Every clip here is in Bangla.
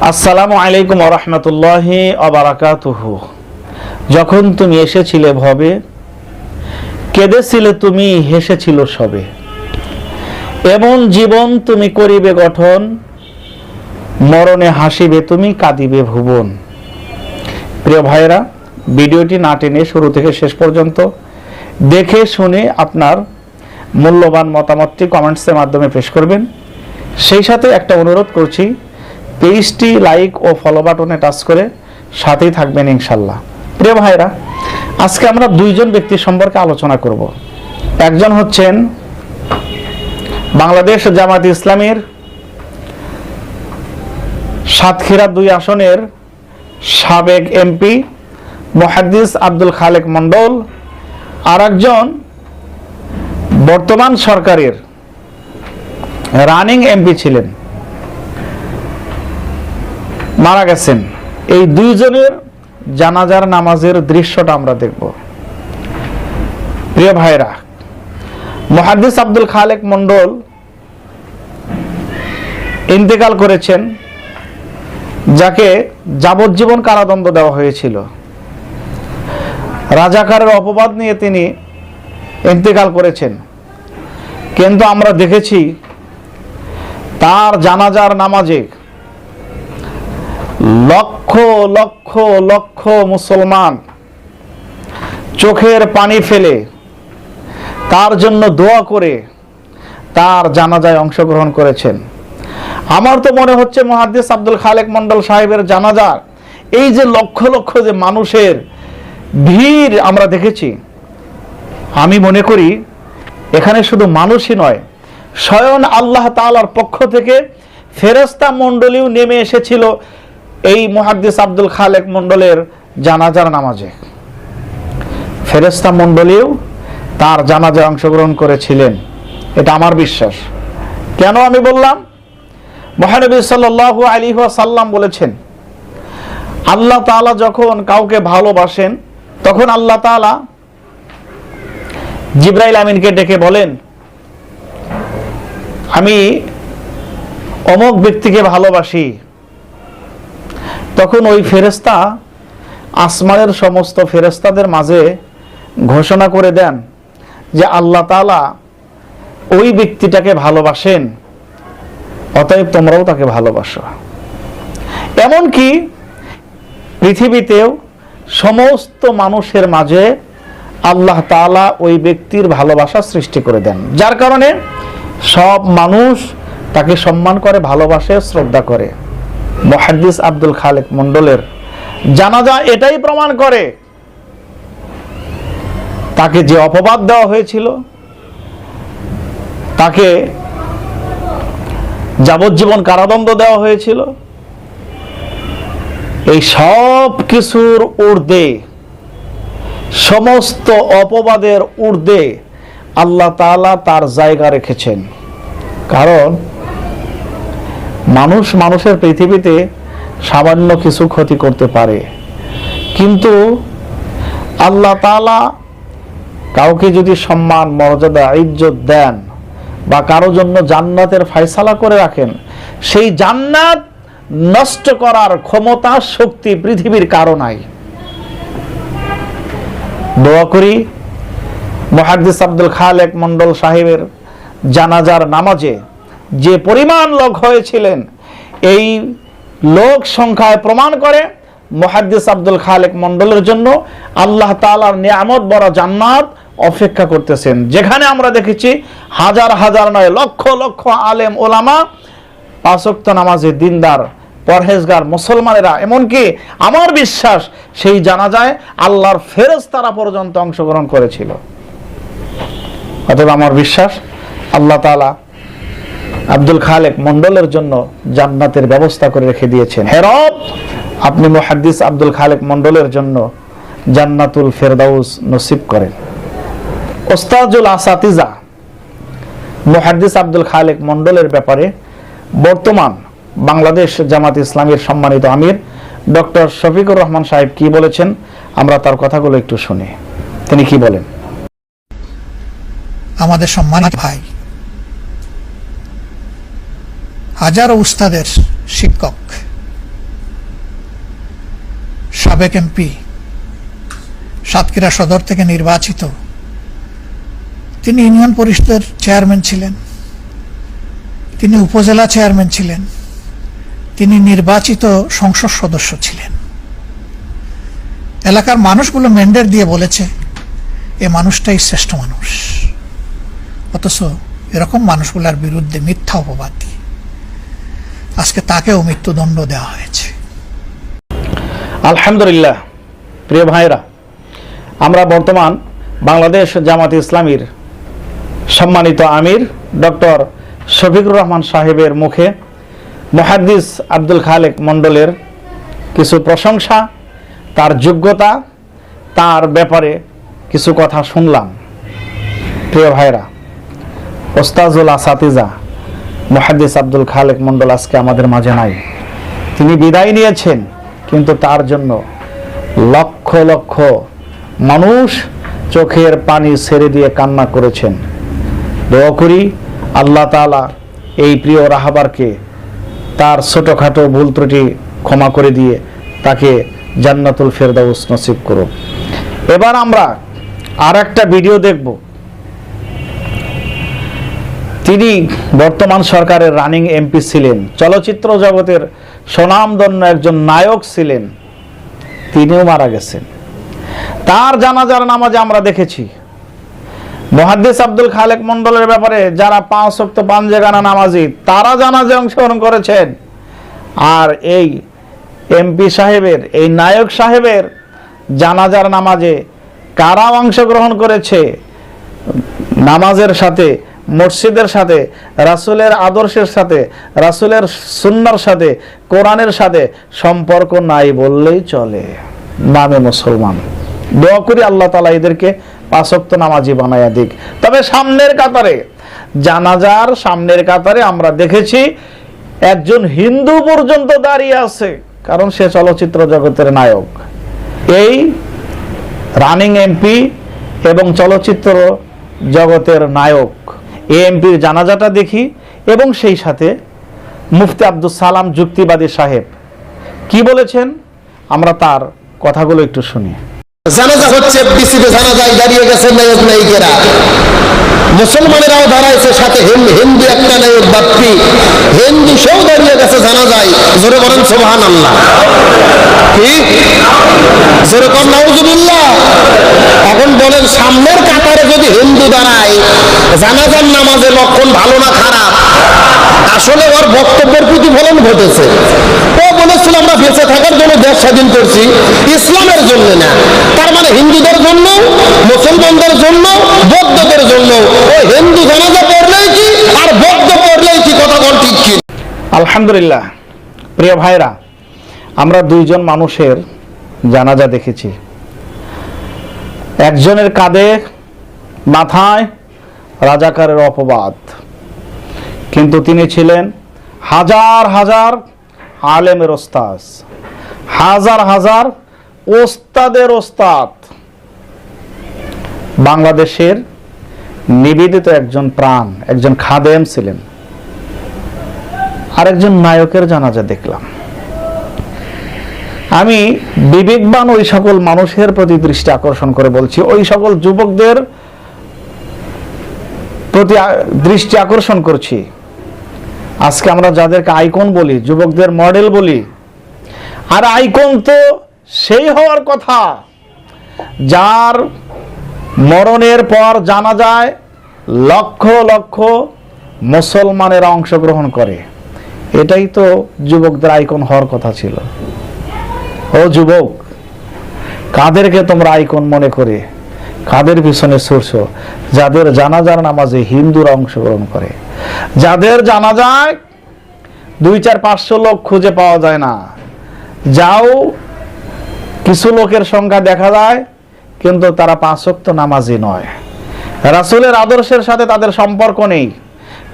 আসসালামু আলাইকুম রহমতুল্লাহি অবরাকাতুহু যখন তুমি এসেছিলে ভবে, কেঁদেছিলে তুমি, হেসেছিল সবে। এমন জীবন তুমি করিবে গঠন, মরণে হাসিবে তুমি, কাঁদিবে ভুবন। প্রিয় ভাইরা ভিডিওটি না টেনে শুরু থেকে শেষ পর্যন্ত দেখে শুনে আপনার মূল্যবান মতামতটি কমেন্টসের মাধ্যমে পেশ করবেন। সেই সাথে একটা অনুরোধ করছি পেজটি লাইক ও ফলো বাটনে টাচ করে সাথেই থাকবেন ইনশাল্লাহ। প্রিয় ভাইরা আজকে আমরা দুইজন ব্যক্তি সম্পর্কে আলোচনা করব। একজন হচ্ছেন বাংলাদেশ জামাত ইসলামের সাতক্ষীরা দুই আসনের সাবেক এমপি মহাদ্দিস আব্দুল খালেক মন্ডল আর একজন বর্তমান সরকারের রানিং এমপি ছিলেন। মারা গেছেন। এই দুইজনের জানাজার নামাজের দৃশ্যটা আমরা দেখব। প্রিয় ভাইরা মহাদিস আব্দুল খালেক মন্ডল ইন্তেকাল করেছেন, যাকে যাবজ্জীবন কারাদণ্ড দেওয়া হয়েছিল। রাজাকারের অপবাদ নিয়ে তিনি ইন্তেকাল করেছেন। কিন্তু আমরা দেখেছি, তার জানাজার নামাজে লক্ষ লক্ষ লক্ষ মুসলমান চোখের পানি ফেলে তার জন্য দোয়া করে তার জানাজায় অংশগ্রহণ করেছেন। আমার তো মনে হচ্ছে মহাদ্দিস আব্দুল খালেক মন্ডল সাহেবের জানাজার এই যে লক্ষ লক্ষ যে মানুষের ভিড় আমরা দেখেছি, আমি মনে করি এখানে শুধু মানুষই নয়, স্বয়ং আল্লাহ তাআলার পক্ষ থেকে ফেরেস্তা মণ্ডলীও নেমে এসেছিল এই মুহাদ্দিস আব্দুল খালেক মণ্ডলের জানাজার নামাজে। ফেরেস্তা মণ্ডলীও তার জানাজায় অংশগ্রহণ করেছিলেন। এটা আমার বিশ্বাস। কেন আমি বললাম? মহানবী সাল্লাল্লাহু আলী সাল্লাম বলেছেন, আল্লাহ তাআলা যখন কাউকে ভালোবাসেন, তখন আল্লাহ তাআলা জিব্রাইল আমিনকে ডেকে বলেন, আমি অমুক ব্যক্তিকে ভালোবাসি তখন ওই ফেরেস্তা আসমানের সমস্ত ফেরেস্তাদের মাঝে ঘোষণা করে দেন যে আল্লাহ তাআলা ওই ব্যক্তিটাকে ভালোবাসেন, অতএব তোমরাও তাকে ভালোবাসো। এমনকি পৃথিবীতেও সমস্ত মানুষের মাঝে আল্লাহ তাআলা ওই ব্যক্তির ভালোবাসা সৃষ্টি করে দেন। যার কারণে সব মানুষ তাকে সম্মান করে, ভালোবাসে, শ্রদ্ধা করে। মহাদ্দিস আব্দুল খালেক মন্ডলের জানাজা এটাই প্রমাণ করে তাকে যে অপবাদ দেওয়া হয়েছিল, তাকে যাবজ্জীবন কারাদণ্ড দেওয়া হয়েছিল, এই সব কিছুর ঊর্ধ্বে, সমস্ত অপবাদের ঊর্ধ্বে আল্লাহ তাআলা তার জায়গা রেখেছেন। কারণ মানুষ মানুষের পৃথিবীতে সামান্য কিছু ক্ষতি করতে পারে। কিন্তু আল্লাহ তাআলা কাউকে যদি সম্মান, মর্যাদা, ইজ্জত দেন বা কারও জন্য জান্নাতের ফয়সালা করে রাখেন, সেই জান্নাত নষ্ট করার ক্ষমতা, শক্তি পৃথিবীর কারও নাই। দোয়া করি মহাদিস আব্দুল খালেক মন্ডল সাহেবের জানাজার নামাজে যে পরিমাণ লোক হয়েছিলেন, এই লোক সংখ্যায় প্রমাণ করে মহাদ্দিস আব্দুল খালেক মন্ডলের জন্য আল্লাহ তাআলার নিয়ামত বড় জান্নাত অপেক্ষা করতেছেন। যেখানে আমরা দেখেছি হাজার হাজার নয় লক্ষ লক্ষ আলেম ওলামা পাঁচক্ত নামাজে দিনদার, পরহেজগার, মুসলমানেরা। এমনকি আমার বিশ্বাস সেই জানা যায় আল্লাহর ফেরজ তারা পর্যন্ত অংশগ্রহণ করেছিল। অতএব আমার বিশ্বাস আল্লাহ তাআলা আব্দুল খালেক মন্ডলের জন্য জান্নাতের ব্যবস্থা করে রেখে দিয়েছেন। হেরব, আপনি মুহাদ্দিস আব্দুল খালেক মন্ডলের জন্য জান্নাতুল ফেরদাউস নসিব করেন। ওস্তাজুল আসাতিজা মুহাদ্দিস আব্দুল খালেক মন্ডলের ব্যাপারে বর্তমান বাংলাদেশ জামাত ইসলামের সম্মানিত আমির ডক্টর শফিকুর রহমান সাহেব কি বলেছেন, আমরা তার কথাগুলো একটু শুনি। তিনি কি বলেন? আমাদের সম্মানিত ভাই হাজারো উস্তাদের শিক্ষক, সাবেক এমপি, সাতক্ষীরা সদর থেকে নির্বাচিত। তিনি ইউনিয়ন পরিষদের চেয়ারম্যান ছিলেন, তিনি উপজেলা চেয়ারম্যান ছিলেন, তিনি নির্বাচিত সংসদ সদস্য ছিলেন। এলাকার মানুষগুলো মেন্ডের দিয়ে বলেছে, এ মানুষটাই শ্রেষ্ঠ মানুষ। অথচ এরকম মানুষগুলোর বিরুদ্ধে মিথ্যা অপবাদ। আজকে তাকেও মৃত্যুদণ্ড দেওয়া হয়েছে। আলহামদুলিল্লাহ, প্রিয় ভাইরা আমরা বর্তমান বাংলাদেশ জামাত ইসলামীর সম্মানিত আমির ডক্টর শফিকুর রহমান সাহেবের মুখে মুহাদ্দিস আব্দুল খালেক মণ্ডলের কিছু প্রশংসা, তার যোগ্যতা, তার ব্যাপারে কিছু কথা শুনলাম। প্রিয় ভাইরা ওস্তাজুল আসাতিজা মুহাদ্দিস আব্দুল খালেক মণ্ডল আজকে আমাদের মাঝে নাই। তিনি বিদায় নিয়েছেন, কিন্তু তার জন্য লক্ষ লক্ষ মানুষ চোখের পানি ছেড়ে দিয়ে কান্না করেছেন। দোয়া করি আল্লাহ তাআলা এই প্রিয় রাহাবারকে তার ছোটোখাটো ভুল ত্রুটি ক্ষমা করে দিয়ে তাকে জান্নাতুল ফেরদাউস নসিব করুক। এবার আমরা আর একটা ভিডিও দেখব। তিনি বর্তমান সরকারের রানিং এমপি ছিলেন, চলচ্চিত্র জগতের স্বনামধন্য একজন নায়ক ছিলেন, তিনিও মারা গেছেন। তার জানাজার নামাজে আমরা দেখেছি মহাদ্দেশ আব্দুল খালেক মন্ডলের ব্যাপারে যারা পাঁচ শক্ত পাঞ্জেগানা নামাজি, তারা জানাজে অংশগ্রহণ করেছেন। আর এই এমপি সাহেবের, এই নায়ক সাহেবের জানাজার নামাজে কারা অংশগ্রহণ করেছে, নামাজের সাথে মসজিদের সাথে, রাসূলের আদর্শের সাথে, রাসূলের সুন্নার সাথে, কোরআনের সাথে সম্পর্ক নাই বললেই চলে। নামে মুসলমান। দোয়া করি আল্লাহ তালা এদেরকে পাঁচক্ত নামাজি বানাইয়া দিক। তবে সামনের কাতারে, জানাজার সামনের কাতারে আমরা দেখেছি, একজন হিন্দু পর্যন্ত দাঁড়িয়ে আছে, কারণ সে চলচ্চিত্র জগতের নায়ক। এই রানিং এমপি এবং চলচ্চিত্র জগতের নায়ক। এই এমপির জানাজাটা দেখি এবং সেই সাথে মুফতি আব্দুল সালাম যুক্তিবাদী সাহেব। কি বলেছেন? আমরা তার কথাগুলো একটু শুনি। জানাজা হচ্ছে বিসিতে জানাজায় দাঁড়িয়ে গেছে নায়ক, নায়িকেরা। মুসলমানেরাও দাঁড়াইছে সাথে হিন্দু একটা নায়ক, বাপ্পি। হিন্দু সেও দাঁড়িয়ে গেছে জানাজায়। জোরে বলেন সোহান আল্লাহ জোরে কর এখন বলেন, সামনের কাতারে যদি হিন্দু দাঁড়ায়, জানাজার নামাজের লক্ষণ ভালো না খারাপ? আসলে ওর বক্তব্যের প্রতিফলন ঘটেছে। ও বলেছিল, আমরা বেঁচে থাকার জন্য দেশ স্বাধীন করছি, ইসলামের জন্য না। তার মানে হিন্দুদের জন্য, মুসলমানদের জন্য, বৌদ্ধদের জন্য। ও হিন্দু জানাজা পড়লেই কি আর বৌদ্ধ পড়লেই কি কথা বল ঠিক কি? আলহামদুলিল্লাহ। প্রিয় ভাইরা, আমরা দুইজন মানুষের জানাজা দেখেছি। একজনের কাঁধে মাথায় রাজাকারের অপবাদ। কিন্তু তিনি ছিলেন হাজার হাজার আলেমের ওস্তাজ হাজার হাজার ওস্তাদের ওস্তাদ। বাংলাদেশের নিবেদিত একজন প্রাণ, একজন খাদেম ছিলেন। আরেকজন নায়কের জানাজা দেখলাম। আমি বিবেকবান ওই সকল মানুষের প্রতি দৃষ্টি আকর্ষণ করে বলছি, ওই সকল যুবকদের প্রতি দৃষ্টি আকর্ষণ করছি। আজকে আমরা যাদেরকে আইকন বলি, যুবকদের মডেল বলি, আর আইকন তো সেই হওয়ার কথা। যার মরণের পর জানা যায়, লক্ষ লক্ষ মুসলমানেরা অংশগ্রহণ করে। এটাই তো যুবকদের আইকন হওয়ার কথা ছিল। ও যুবক, কাদেরকে তোমরা আইকন মনে করে? কাদের পিছনে ছুটছ? যাদের জানাজার নামাজে হিন্দুরা অংশগ্রহণ করে। যাদের জানা যায় দুই চার পাঁচশো লোক খুঁজে পাওয়া যায় না। যাও কিছু লোকের সংখ্যা দেখা যায়, কিন্তু তারা পাঁচক্ত নামাজি নয়। রাসূলের আদর্শের সাথে তাদের সম্পর্ক নেই,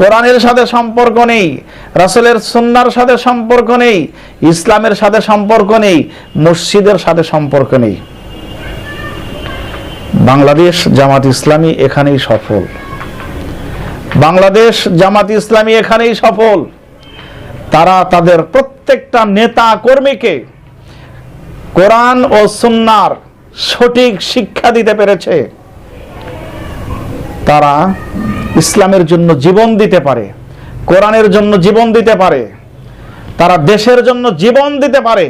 কোরআনের সাথে সম্পর্ক নেই, রাসূলের সুন্নার সাথে সম্পর্ক নেই, ইসলামের সাথে সম্পর্ক নেই, মসজিদের সাথে সম্পর্ক নেই। বাংলাদেশ জামাত ইসলামী এখানেই সফল। বাংলাদেশ জামাত ইসলামী এখানেই সফল। তারা তাদের প্রত্যেকটা নেতা কর্মীকে কোরআন ও সুন্নার সঠিক শিক্ষা দিতে পেরেছে। তারা ইসলামের জন্য জীবন দিতে পারে, কোরআনের জন্য জীবন দিতে পারে, তারা দেশের জন্য জীবন দিতে পারে,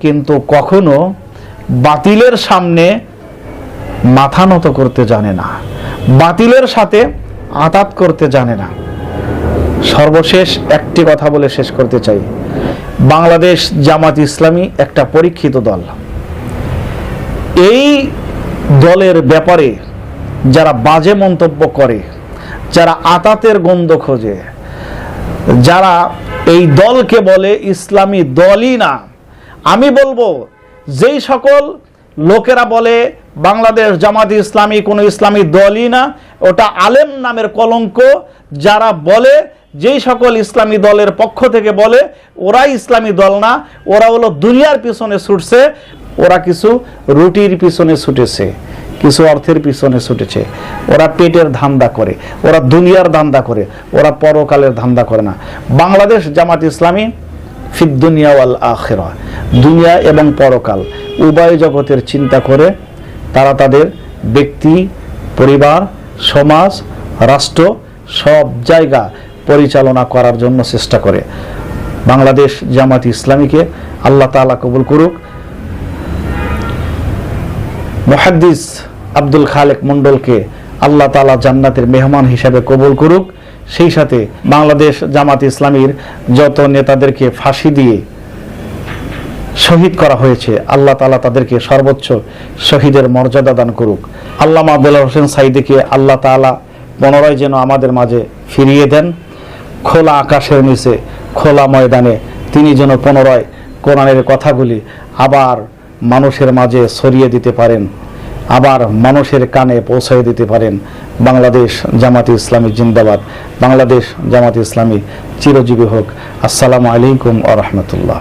কিন্তু কখনো বাতিলের সামনে মাথা নত করতে জানে না, বাতিলের সাথে আতাত করতে জানে না। সর্বশেষ একটি কথা বলে শেষ করতে চাই। বাংলাদেশ জামাত ইসলামী একটা পরীক্ষিত দল। এই দলের ব্যাপারে যারা বাজে মন্তব্য করে, যারা আতাতের গন্ধ খোঁজে, যারা এই দলকে বলে ইসলামী দলই না, আমি বলব যেই সকল লোকেরা বলে বাংলাদেশ জামাত ইসলামী কোনো ইসলামী দলই না, ওটা আলেম নামের কলঙ্ক, যারা বলে যেই সকল ইসলামী দলের পক্ষ থেকে বলে ওরা ইসলামী দল না, ওরা হলো দুনিয়ার পিছনে ছুটছে, ওরা কিছু রুটির পিছনে ছুটেছে, কিছু অর্থের পিছনে ছুটেছে। ওরা পেটের ধান্দা করে, ওরা দুনিয়ার ধান্দা করে, ওরা পরকালের ধান্দা করে না। বাংলাদেশ জামাত ইসলামী ফিদ দুনিয়া ওয়াল আখেরা। দুনিয়া এবং পরকাল উভয় জগতের চিন্তা করে তারা তাদের ব্যক্তি, পরিবার, সমাজ, রাষ্ট্র, সব জায়গা পরিচালনা করার জন্য চেষ্টা করে। বাংলাদেশ জামাত ইসলামীকে আল্লাহ তাআলা কবুল করুক। মুহাদ্দিস আব্দুল খালেক মণ্ডলকে আল্লাহ তাআলা জান্নাতের মেহমান হিসাবে কবুল করুক। সেই সাথে বাংলাদেশ জামাত ইসলামীর যত নেতাদেরকে ফাঁসি দিয়ে শহীদ করা হয়েছে, আল্লাহ তালা তাদেরকে সর্বোচ্চ শহীদের মর্যাদা দান করুক। আল্লামা আব্দুল্লাহ হোসেন সাইদিকে আল্লাহ তাআলা পুনরায় যেন আমাদের মাঝে ফিরিয়ে দেন। খোলা আকাশের নিচে, খোলা ময়দানে। তিনি যেন পুনরায় কোরআনের কথাগুলি আবার মানুষের মাঝে ছড়িয়ে দিতে পারেন, আবার মানুষের কানে পৌঁছায় দিতে পারেন। বাংলাদেশ জামাতি ইসলামী জিন্দাবাদ। বাংলাদেশ জামাতি ইসলামী চিরজীবী হোক। আসসালামু আলাইকুম আ রহমতুল্লাহ।